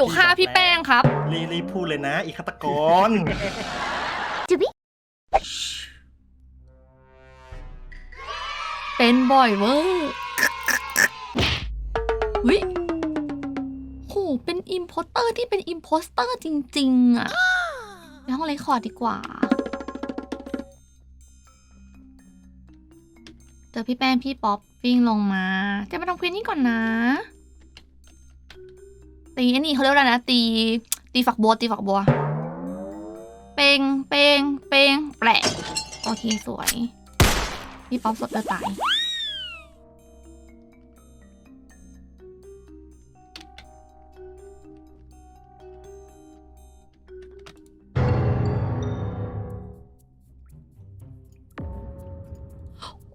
อยู่ฆ่าพี่แป้งครับ รีรีบพูดเลยนะ อีฆาตกรเป็นบ่อยเวอร์วิโห เป็นอิมโพสเตอร์ที่เป็นอิมโพสเตอร์จริง ๆอะไปห้องเรคคอร์ดดีกว่า เจอพี่แป้งพี่ป๊อปวิ่งลงมา จะมาทำเควสนี้ก่อนนะ ตีไอ้นี่เขาเรียกว่าอะไรนะ ตี ตีฝักบัว ตีฝักบัว เปงเปงเปงแปลกโอเค สวยพี่ป๊อปสดจะตาย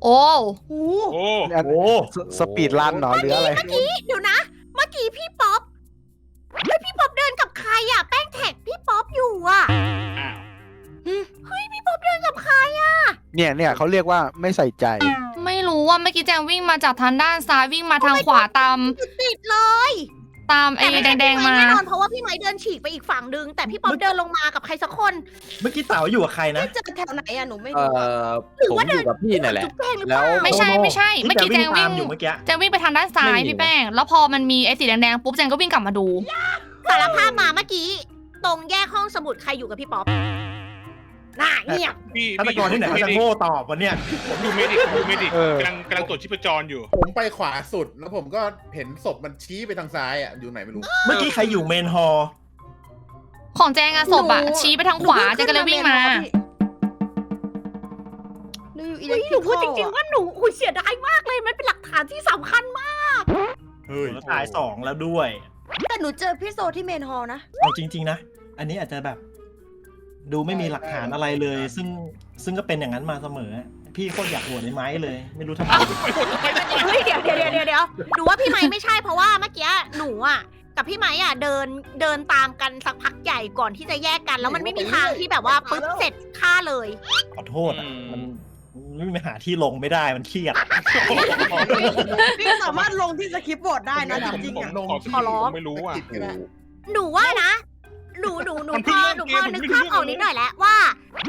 โอ้โอ้โอ้โอ้สสปีดรันเหรอหรืออะไรเดี๋ยวน เนี่ยเนี่ยเขาเรียกว่าไม่ใส่ใจ ไม่รู้ว่าเมื่อกี้แจงวิ่งมาจากทางด้านซ้ายวิ่งมาทางขวาตามติดเลยตามไอ้ไม่ใช่แดงพี่ๆไม้มา แน่นอนเพราะว่าพี่ไม้เดินฉีกไปอีกฝั่งนึง แต่พี่ป๊อปเดินลงมากับใครสักคนเมื่อกี้เต๋าอยู่กับใครนะ เจอแถวไหนอะหนูไม่เอ่รู้อะอหรือผมว่าอเดินยู่กับพี่นั่นแหละ จุ๊บแป้งหรือเปล่าแล้วไม่ใช่ไม่ใช่เมื่อกี้แจงวิ่งตามอยู่เมื่อกี้ แจงวิ่งไปทางด้านซ้ายไม่มี พี่แป้งแล้วพอมันมีไอ้สีแดงๆปุ๊บแจงก็วิ่งกลับมาดู สารภาพมาเมื่อกี้ ตรงแยกห้องสมุดใครอยู่กับพี่ป๊อป น่าเงียบ พี่ฆาตกรที่ไหนเขาจะโง่ตอบวะเนี่ย ผมดูเมดิกผมดูเมดิกเออ กำลังกำลังตรวจชีพจรอยู่ ผมไปขวาสุดแล้วผมก็เห็นศพมันชี้ไปทางซ้ายอะอยู่ไหนไม่รู้ เมื่อกี้ใครอยู่เมนฮอลล์ของแจงอะศพอะชี้ไปทางขวาแจงก็เลยวิ่งมาหนูอยู่อิเล็กทริกหนูพูดจริงๆว่าหนูอุ้ยเสียดายมากเลยมันเป็นหลักฐานที่สำคัญมากเฮ้ยแล้วตายสองแล้วด้วย แต่หนูเจอพี่โซที่เมนฮอลนะ เอาจริง ๆ นะ อันนี้อาจจะแบบ ดูไม่มีหลักฐานอะไรเลย ซึ่งซึ่งก็เป็นอย่างนั้นมาเสมอ พี่โคตรอยากโหวตในไม้เลย ไม่รู้ทำไมเฮ้ยเดี๋ยวเดี๋ยวเดี๋ยวเดี๋ยวหนูว่าพี่ไม้ไม่ใช่เพราะว่าเมื่อกี้หนูอะกับพี่ไม้อะเดินเดินตามกันสักพักใหญ่ก่อนที่จะแยกกัน แล้วมันไม่มีทางที่แบบว่าปึ๊บเสร็จฆ่าเลย ขอโทษอะมันมันไม่หาที่ลงไม่ได้มันเครียด พี่สามารถลงที่สคริปต์บอร์ดได้นะจริงๆอะผมขอขอร้องไม่รู้อะ หนูว่านะ หนูหนูหนูมันพเพิ่งอเริ่มหนูเกพมอมันนึกไม่รู้ภาพออกเรื่องนิดหน่อยแล้วว่า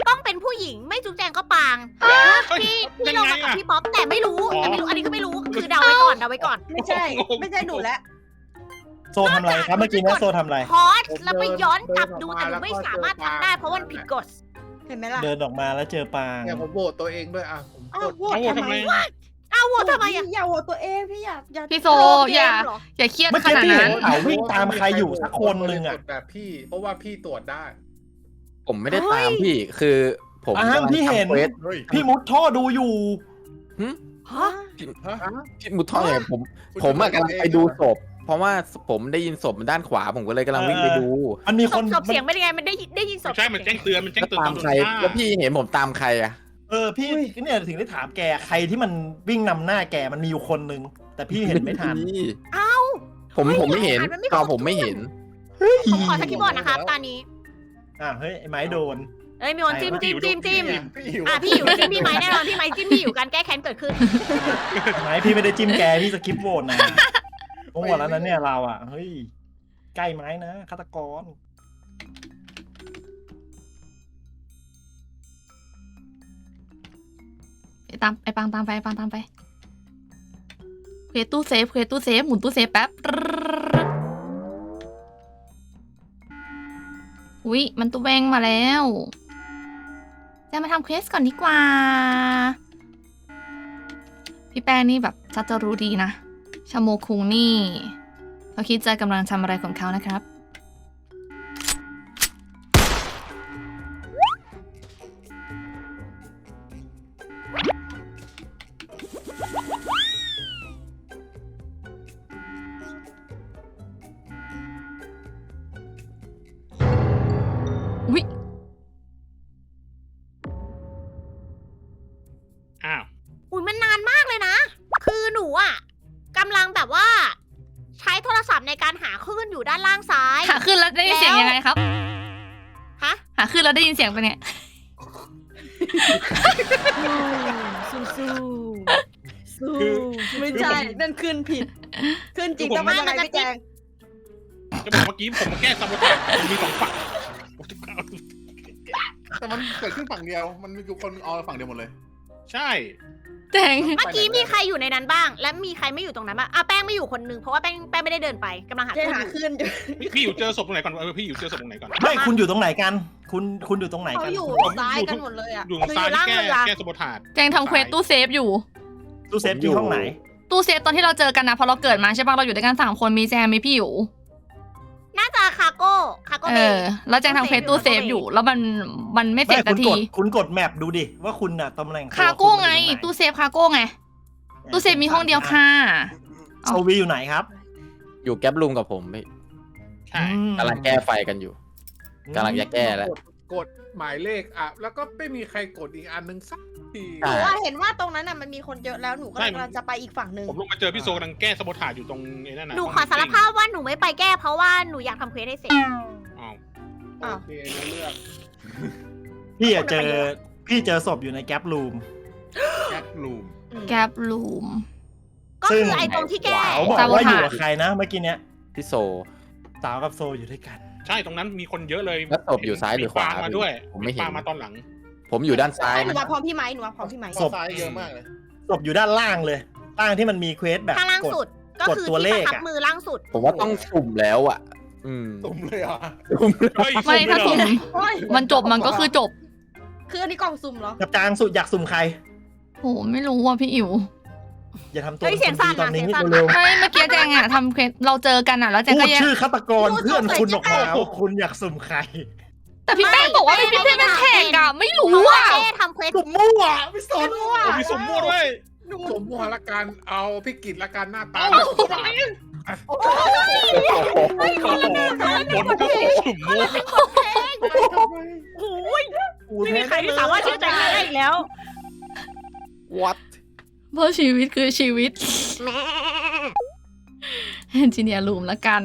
ต้องเป็นผู้หญิงไม่จุ๊บแจงก็ปางเฮ้ยพี่พี่ยัลงงไงมากับอะพี่ป๊อปแต่ไม่รู้อ๋อแต่ไม่รู้อันนี้ก็ไม่รู้คือเดาไว้ก่อนเดาไว้ก่อน ไม่ใช่ไม่ใช่หนูแล้วโซทำอะไรครับเมื่อกี้เนี่ยโซทำอะไร พอสแล้วไปย้อนกลับดูแต่หนูไม่สามารถทำได้เพราะว่ามันผิดกฎ เห็นไหมล่ะเดินออกมาแล้วเจอปาง เนี่ยผมโหวตตัวเองด้วยอะผมอ้าวกด โหวตเอาโหวตทำทำไมไม อ้าวโหวตทำไมอะอย่าโหวตตัวเองพี่อยากอยากพี่โซโลเกมอย่าเหรออย่าเครียดเมื่อขกี้นาดพี่นั้เห็นนเต๋าวิ่งตามใครอยู่สักคนหนึ่งอะ แบบพี่ เพราะว่าพี่ตรวจได้ ผมไม่ได้ตามพี่คือผมอ้าวกำลังพี่เห็น ทำควสเฮ้ยพี่มุดท่อดูอยู่ ฮะฮะพี่มุดท่อเนี่ยผมผมอะกำลังไปดูศพ เพราะว่าผมได้ยินศพมันด้านขวา ผมก็เลยกำลังวิ่งไปดูมันมีศคพนศพเสียงเป็นยังไงมันได้ยินได้ยินศพใช่ มันแจ้งเตือน มันแจ้งแล้วเตือนตามตอนโดนใครฆ่าแล้วพี่เห็นผมตามใครอะ เออพี่เนี่ยถึงได้ถามแกใครที่มันวิ่งนำหน้าแกมันมีอยู่คนหนึ่งแต่พี่เห็นไม่ทัน เอ้า ผมเฮ้ยผมไม่เห็นหลักฐานมันไม่ตอนครบผมไม่เห็น ผมขอสกิปบอร์ดนะครับตอนนี้ อ่าเฮ้ยไอ้ไม้โดน เอ้ยมีคนจิ้มจิ้มจิ้มจิ้มพี่หิวอะพี่อยู่จิ้มพี่ไม้แน่นอนพี่ไม้จิ้มพี่อยู่การแก้แค้นเกิดขึ้น ไม้พี่ไม่ได้จิ้มแกพี่สกิปโหวตนะโอ้โหแล้วนั้นเนี่ยเราอะเฮ้ยใกล้ไม้นะฆาตกร ตามไปปังตามไปปังตามไปเคตู้เซฟเคตู้เซฟหมุนตู้เซฟแป๊บอุ๊ยมันตู้แวงมาแล้ว จะมาทำเควสก่อนดีกว่า พี่แป้งนี่แบบชัดจะรู้ดีนะชาโมคุงนี่เขาคิดจะกำลังทำอะไรของเขานะครับ กำลังแบบว่า ใช้โทรศัพท์ในการหาคลื่นอยู่ด้านล่างซ้ายหาขึ้นแล้วได้ยินเสียงยังไงครับฮะหาขึ้นแล้วได้ยินเสียงเป็นไงสู้สู้สู้คือไม่ใช่นั่นขึ้นผิด ขึ้นจริงคือผมต้องไม่ใช่พี่แจงจะบอกเมื่อกี้ผมมาแก้สมบัติมันมีสองฝั่งแต่มันเกิดขึ้นฝั่งเดียว มันมีคนเอาฝั่งเดียวหมดเลย ใช่ แจงเมื่อกี้มีใครอยู่ในนั้นบ้าง และมีใครไม่อยู่ตรงนั้นบ้างอะแป้งไม่อยู่คนนึงเพราะว่าแป้งแป้งไม่ได้เดินไปกำลังหาเจ๊คนหาอยู่ขึ้นอยู่พี่พี่อยู่เจอศพตรงไหนก่อนเออพี่อยู่เจอศพตรงไหนก่อนไม่คุณอยู่ตรงไหนกัน คุณคุณอยู่ตรงไหนเขากันอยู่ซ้ายกันหมดเลยอะ อยู่ตรงซ้ายที่แก้แก้สมบัติแจงทำเควสตู้เซฟอยู่ ตู้เซฟที่ห้องไหน ตู้เซฟตอนที่เราเจอกันนะพอเราเกิดมาใช่ปะเราอยู่ด้วยกันสามคนมีแจงมีพี่อยู่ น่าจะคาโก้คาโก้เอเบอย์ แล้วแจงทำเควสตู้เซฟอยู่ แล้วมันมันไม่เสร็ไม่จสัคุกณกทีดคุณกดแมปดูดิ ว่าคุณน่ะตำแหน่งคาโก้ไง คุณอยู่ตรตู้เซฟคาโก้ไงตู้เซฟมีห้องเดียวค่ะ โซวีอยู่ไหนครับอยู่แก๊ปลุงกับผมพี่ใช่อืมกำลังแก้ไฟกันอยู่ กำลังจะแก้แล้ว กดกด หมายเลขอะแล้วก็ไม่มีใครกดอีกอันหนึ่งสักทีใช่หนูว่าเห็นว่าตรงนั้นน่ะมันมีคนเยอะแล้วหนูก็เลยใช่กำลังจะไปอีกฝั่งหนึ่งผมลงมาเจอพี่โซกำลังแก้สมบัติอยู่ตรงไอ้นั่นน่ะหนูขอสารภาพว่าหนูไม่ไปแก้เพราะว่าหนูอยากทำเควสให้เสร็จ อ้าวอ้าวโอเครู้เรื่องพี่อะเจอพี่เจอศพอยู่ในแก๊ปรูมแก๊กลูม แกปลูม ก็ซึ่คืง อไอ้ตรงที่แก้ เขาบอกซาโบว่าทาอยู่กับใครนะเมื่อกี้เนี้ยพี่โซ สาวกับโซอยู่ด้วยกัน ใช่ตรงนั้นมีคนเยอะเลยแล้วศพอยู่ซ้ายหรือขวาปลมาด้วยผมไม่เห็นปลามาตอนหลัง ผมอยู่ด้านซ้ายหนูนะมาพร้อมพี่ไม้หนูมาพร้อมพี่ไม้ศพ ซ้ายเยอะมากเลย ศพอยู่ด้านล่างเลยล่างที่มันมีเควสแบบข้างล่างกด สุดก็กดคือตัวเลที่ขประทับอะมือล่างสุดผมว่าต้องสุ่มแล้วอะ อืมตุ่มเลยเหรอะสุ่มเฮ้ยไม่ถ้าสุ่สุ่มมโอ้ยมันจบมันก็คือจบคืออันนี้กล่องซุ่มเหรอกับจางสุดอยากสุ่มใคร โหไม่รู้อะพี่อิ๋วอย่าทำตัวเฮ้ยเสียงสั่นตอนนี้อะเสียงสั่นเร็วไม่เมื่อกี้ แจงอะทำเควสเราเจอกันอะแล้วแจๆงพูก็ดแยกชื่อฆาตกรเพื่อนคุณออกมาว่าคุณอยากสุ่มใครแต่พี่แป้งบอกว่าเป็นพี่เพื่อนเป็นแขกอะไม่รู้เพราะว่าอะเจ้ทำเควสสุ่มมั่วไม่สนโอ้มีสมมั่วด้วยสมมติละกันเอาพี่กิจละกันหน้าตาเอ้าบนก็สุ่มมั่วโอ้ยไม่มีใครที่สามารถเชื่อใจใครได้อีกแล้ว วัดเพราะชีวิตคือชีวิตเอ จิเนียร์ลูมแล้วกัน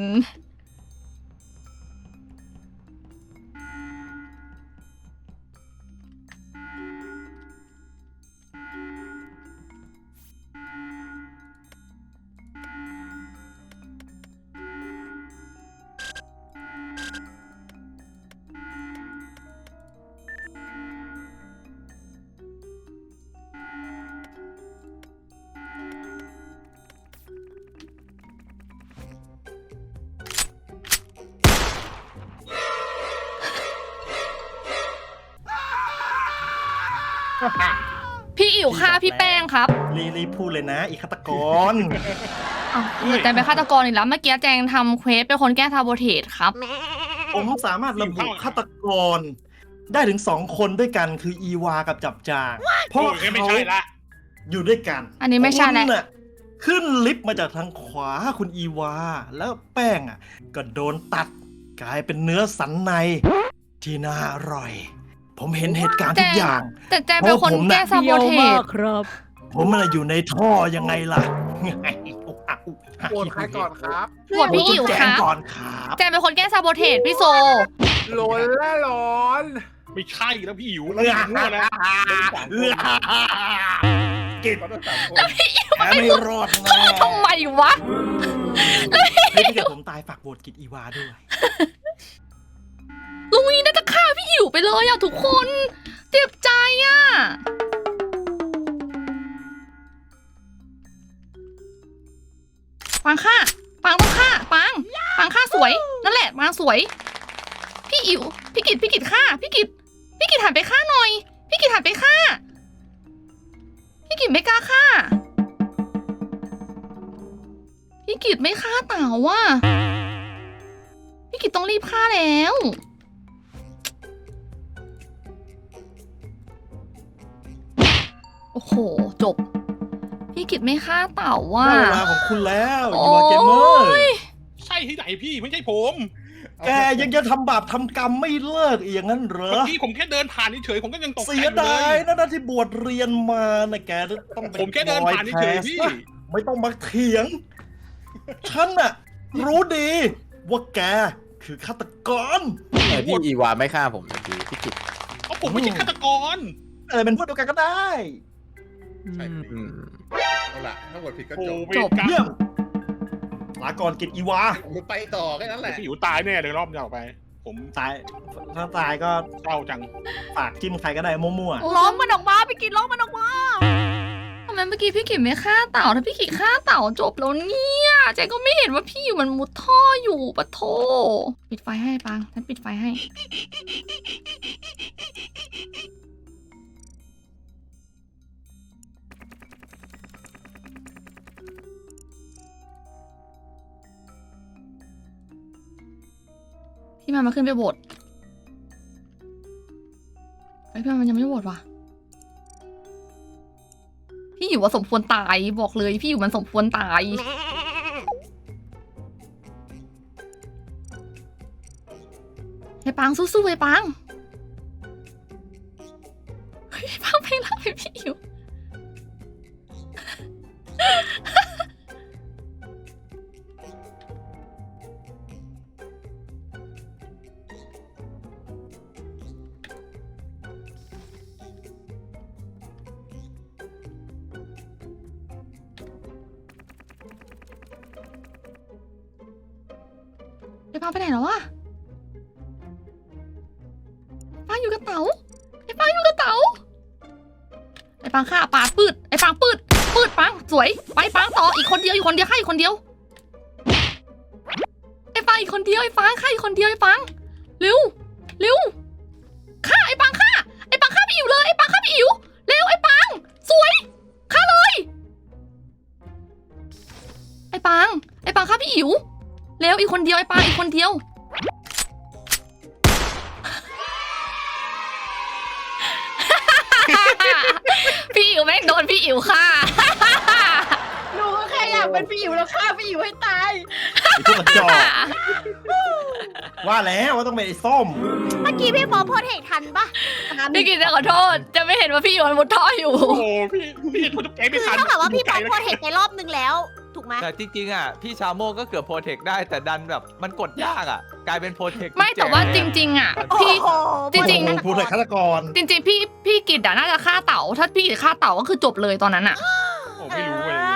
พี่อิ๋วฆ่าพี่แป้งครับรีรีบพูดเลยนะ อีฆาตกร อ้าวเหมือนแจงเป็นฆาตกรอีกแล้วเมื่อกี้แจงทำเควสเป็นคนแก้ทาโบเทสครับ ผมสามารถระบุฆาตกร ได้ถึงสองคนด้วยกันคืออีวากับจับจาง เพโอ้ราะยงั้นไม่เขาใช่ละ อยู่ด้วยกันอันนี้ไม่ใช่แล้วคุณน่ะขึ้นลิฟต์มาจากทางขวาคุณอีวา แล้วแป้งอะ ก็โดนตัดกลายเป็นเนื้อสันในที่น่าอร่อย ผมเห็นเหตุการณ์ทุกอย่าง แต่แจงเป็นคนแก้ซาโบเทสผมมันอยู่ในท่อยังไงล่ะโหวตใครก่อนครับโหวตพี่อิ๋วแจคงรับก่อนครับแจงเป็นคนแก้ซาโบเทสพี่โซโหลนและหลอนไม่ใช่แล้วพี่อิ๋วเอื้อมั่วนะเอื้อกินเขาต้องสามคนแพ้ไม่รอดแน่ทำไมวะเฮ้ยถ้าเกิดผมตายฝากโหวตกินอีวาด้วยลุงวีน่าจะ หิวไปเลยอะทุกคนเจ็บใจอะปังฆ่าปังต้องฆ่าปังปังฆ่าสวย นั่นแหละปังสวย พี่อิ๋วพี่กิตพี่กิตฆ่าพี่กิตพี่กิตหันไปฆ่าหน่อย พี่กิตหันไปฆ่าพี่กิตไม่กล้าฆ่าพี่กิตไม่ฆ่าเต่าว่ะพี่กิตต้องรีบฆ่าแล้ว หจบ พี่กิตไม่ฆ่าเต่าว่ะได้เวลาของคุณแล้วโอ้อีวาเกมเมอร์ยใช่ที่ไหนพี่ไม่ใช่ผมแกยังจะทำบาปทำกรรมไม่เลิกอีกอย่างนั้นเหรอ เมื่อกี้ผมแค่เดินผ่านเฉยๆผมก็ยังตกใจเสียอยู่เลดายย นะนะที่บวชเรียนมานะแกต้องป็ผมแค่เดินผ่านเฉยๆพี่บอแคสนะไม่ต้องมาเถียง ฉันน่ะ รู้ดี ว่าแกคือฆาตกรแต่พี่อีวาไม่ฆ่าผมสักทีพี่กิจเพราะผมไม่ใช่ฆาตกรอะไรเป็นพวกเดียวกันก็ได้ ใช่อืมเอาล่ะถ้าโหวตผิดก็โอ้จบเวรกรรเยี่ยมมลาก่อนกิจอีวาผมไปต่อแค่นั้นแหละพี่อยู่ตายแน่เลยรอบนี้ออกไป ผมตายถ้าตายก็เศร้าจังฝากจิ้มใครก็ได้มั่วร้องมันออกมาพี่กินร้องมันออกมาทำไมเมื่อกี้พี่กิจไม่ฆ่าเต่าถ้าพี่กิจฆ่าเต่าจบแล้วเนี่ยเจ๊ก็ไม่เห็นว่าพี่อยู่มันมุดท่ออยู่ปะโทปิดไฟให้ปังฉันปิดไฟให้ พี่มันมาขึ้นไปโบสถ์ไอยพี่อนมันยังไม่โบสถ์ว่ะ พี่อยู่ว่าสมควรตายบอกเลย พี่อยู่มันสมควรตาย ไอ้ปังสู้ๆไอ้ปังเฮ้ยไอ้ปังเพลงรักให้พี่อยู่ ไอ้ปังไปไหนแล้ววะปังอยู่กับเต๋าไอ้ปังอยู่กับเต๋าไอ้ปังฆ่าปาปืดไอ้ปังปืดปืดปังสวย ไปปังต่ออีกคนเดียวอีกคนเดียวฆ่าอีกคนเดียวไอ้ปังอีกคนเดียวไอ้ปังฆ่าอีกคนเดียวไอ้ปังเร็วเร็วฆ่าไอ้ปังฆ่าไอ้ปังฆ่าพี่อิ๋วเลยไอ้ปังฆ่าพี่อิ๋วเร็วไอ้ปังสวยฆ่าเลย ไอ้ปังไอ้ปังฆ่าพี่อิ๋ว เร็วอีกคนเดียวไอ้ปาอีกคนเดียว พี่อิ๋วแม่งโดนพี่อิ๋วฆ่า หนูก็แค่อยากเป็นพี่อิ๋วแล้วฆ่าพี่อิ๋วให้ตายๆไอ้พวกกระจอกว่าแล้วว่าต้องเป็นไอ้ส้ม เมื่อกี้พี่มองโพเทคทันปะพี่กินจะขอโทษ จะไม่เห็นว่าพี่อิ๋วมันมุดท่ออยู่ โอ้โหพี่พี่คุณใจคืไม่อทันเท่ากับว่าพี่มใจองนะโพเทคในรอบนึงแล้วถูก ไหม แต่จริงๆอะพี่ชาโมก็เกือบโปรเทคได้แต่ดันแบบมันกดยากอะ กลายเป็นโปรเทคไม่แต่ว่าจริง ๆ อะ พี่โอ้โหจริงๆโอ้โหพูดเลยฆาตกร จริงๆ พี่พี่กิดอะน่าจะฆ่าเต่าถ้าพี่กิดฆ่าเต่าก็คือจบเลยตอนนั้นอะโอ้ไม่รู้เลย